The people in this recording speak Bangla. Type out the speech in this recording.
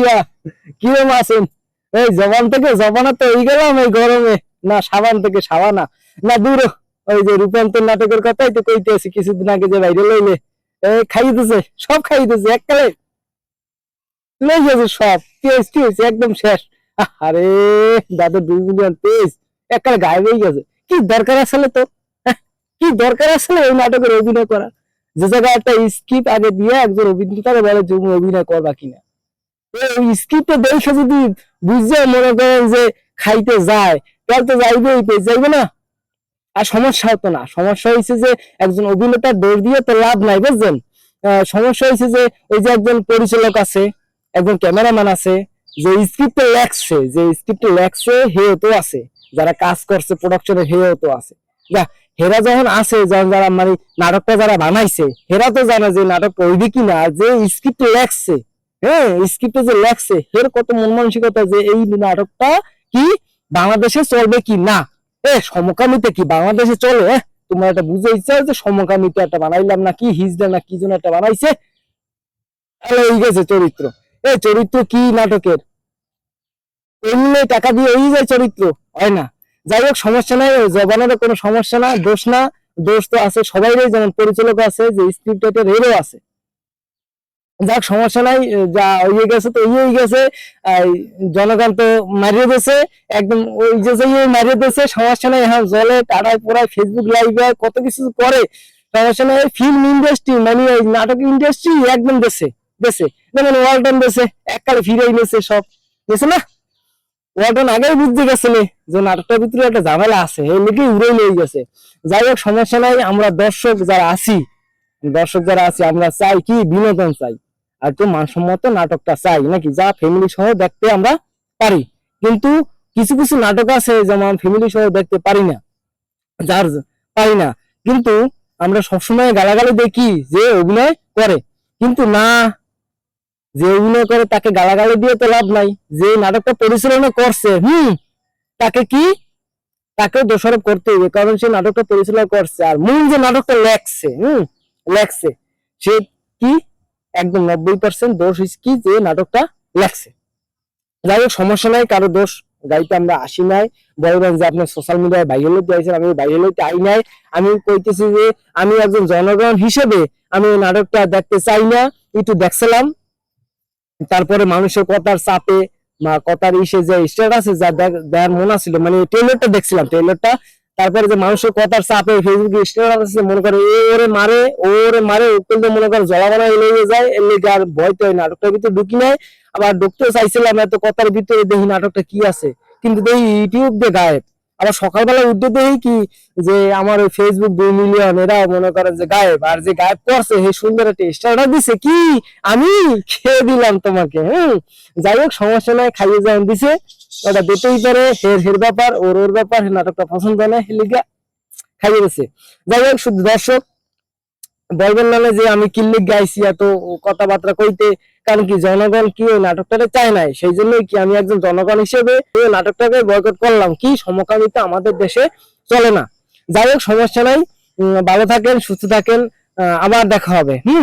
ভাইয়া কিরম আছেন এই জবান থেকে জবানা তো এই গেলাম এই গরমে। না, সাবান থেকে সাবানা না। দূর ওই যে রূপান্তর নাটকের কথাই তো কইতে আছি, কিছুদিন আগে যে বাইরে লইলে এই খাইয়ে দিছে সব খাইয়ে দিছে এককালে। লই গেছে সব টেস্ট টেস্ট একদম শেষ। আরে দাদা দুই মিলিয়ন টেস্ট এককালে গায়েব হয়ে গেছে। কি দরকার আসলে তো? কি দরকার আসলে ওই নাটকের অভিনয় করা যে জায়গায় একটা স্কিপ আগে দিয়ে একজন অভিনেতাকে বলে তুমি অভিনয় করবা কিনা? ওই স্কিপটা দেখে যদি মনে করেন যে খাইতে যায় তাহলে তো যাইবেই যাইবে না। আর সমস্যা হতো না। সমস্যা হয়েছে যে একজন অভিনেতার দোষ দিয়ে তো লাভ নাই, বুঝছেন? সমস্যা হয়েছে যে ওই যে একজন পরিচালক আছে, একজন ক্যামেরাম্যান আছে, যে স্ক্রিপ্টে লেখছে, যে স্ক্রিপ্টে লেখছে হেও তো আছে। যারা কাজ করছে প্রোডাকশনে হেও তো আছে। যা, হেরা যখন আছে, যখন যারা মানে নাটকটা যারা বানাইছে, হেরা তো জানে যে নাটকটা ওইবে কিনা, যে স্ক্রিপ্টে লেখছে। হ্যাঁ স্ক্রিপ্টে যে লেখছে, এর কত মন মানসিকতা যে এই নাটকটা কি বাংলাদেশে চলবে কি না? এ, সমকামিতে কি বাংলাদেশে চলে? হ্যাঁ তোমার একটা বুঝে ইচ্ছা যে সমকামিতে একটা বানাইলাম না কি, হিজড়া না কি যেন একটা বানাইছে? চরিত্র, এ, চরিত্র কি নাটকের? এমনি টাকা দিয়ে ওই যায় চরিত্র, হয় না। যাই হোক, সমস্যা নাই জবানের কোনো সমস্যা না, দোষ না, দোষ তো আছে সবাইরই, যেমন পরিচালক আছে, যে স্ক্রিপ্ট রাইটার এরও আছে। যাক, সমস্যা নাই, যা হয়ে গেছে তো হয়েই গেছে। জনগণ তো মারিয়ে দিয়েছে, একদম ওই যে যে ইয়ে মারিয়ে দিয়েছে, সমস্যা নাই হ্যাঁ জলে টাটায় পড়ায় ফেসবুক লাইভে কত কিছু করে। সমস্যা নাই ফিল্ম ইন্ডাস্ট্রি মানে এই নাটক ইন্ডাস্ট্রি একদম দেশে দেশে যেমন ওয়ালটন দেশে, এককালে ফিরেই নিয়েছে সব দেশে না? ওয়ালটন আগেই বুঝতে গেছিল যে নাটকটার ভিতরে একটা ঝামেলা আছে, এই লিখে উড়ে নিয়ে গেছে। যাই হোক, সমস্যা নাই, আমরা দর্শক যারা আছি, দর্শক যারা আছি, আমরা চাই কি? বিনোদন চাই। একটু মানসম্মত নাটকটা চাই, নাকি যা ফ্যামিলি সহ দেখতে আমরা পারি। কিন্তু কিছু কিছু নাটক আছে, যেমন ফ্যামিলি সহ দেখতে পারি না, যার পারি না। কিন্তু আমরা সবসময় গালাগালি দেখি যে অভিনয় করে। কিন্তু না, যে অভিনয় করে তাকে গালাগালি দিয়ে তো লাভ নাই। যে নাটকটা পরিচালনা করছে, হুম, তাকে কি? তাকে দোষারোপ করতে হবে, কারণ সে নাটকটা পরিচালনা করছে। আর মূল যে নাটকটা লেখছে, হুম, লেখছে, সে কি? একদম নব্বই পার্সেন্ট দোষ কি যে নাটকটা লেখছে যাই হোক, সমস্যা নাই, কারও দোষ গাড়িতে আমরা আসি নাই। বলবেন যে আপনি সোশ্যাল মিডিয়ায় বাইরে লইতে আইছেন, আমি বাইরে লইতে আই নাই। আমি কইতেছি যে আমি একজন জনগণ হিসেবে আমি নাটকটা দেখতে চাই না, একটু দেখছিলাম। তারপরে মানুষের কথার চাপে বা কথার ইসে যে স্ট্যাটাসে যা দেখ- দেখার মনে ছিল মানে ট্রেলারটা দেখছিলাম ট্রেলারটা তারপরে যে মানুষের কথার চাপে ফেসবুকে স্ট্যাটাস মনে করে ওরে মারে ওরে মারে কিন্তু মনে করে জলাবানা লেগে যায় লেগে আর ভয় তো নাটকটার ভিতরে ঢুকি নাই, আবার ঢুকতে চাইছিলাম, এত কথার ভিতরে দেখি নাটকটা কি আছে। কিন্তু দেখি ইউটিউব দিয়ে গায়েব। আবার সকালবেলা উঠতে দেখি কি, যে আমার ওই ফেসবুক দুই মিলিয়ন এরা মনে করে যে গায়েব। আর যে গায়েব করছে, সেই সুন্দর একটা স্টারটা দিছে কি? আমি খেয়ে দিলাম তোমাকে, হম? যাই হোক, সমস্যা নাই, খাইয়ে যেমন দিছে। ওটা দিতেই পারে হের হের ব্যাপার, ওর ওর ব্যাপার নাটকটা পছন্দ না খাইয়ে যাই হোক, শুধু দর্শক, বলবেন না যে আমি কিল্লিক গাইছি এত কথাবার্তা কইতে, কারণ কি জনগণ কি ওই নাটকটাকে চায় নাই? সেই জন্যই কি আমি একজন জনগণ হিসেবে ওই নাটকটাকে বয়কট করলাম? কি সমকামিতা আমাদের দেশে চলে না? যাই হোক, সমস্যা নাই। ভালো থাকেন, সুস্থ থাকেন আবার দেখা হবে। হুম।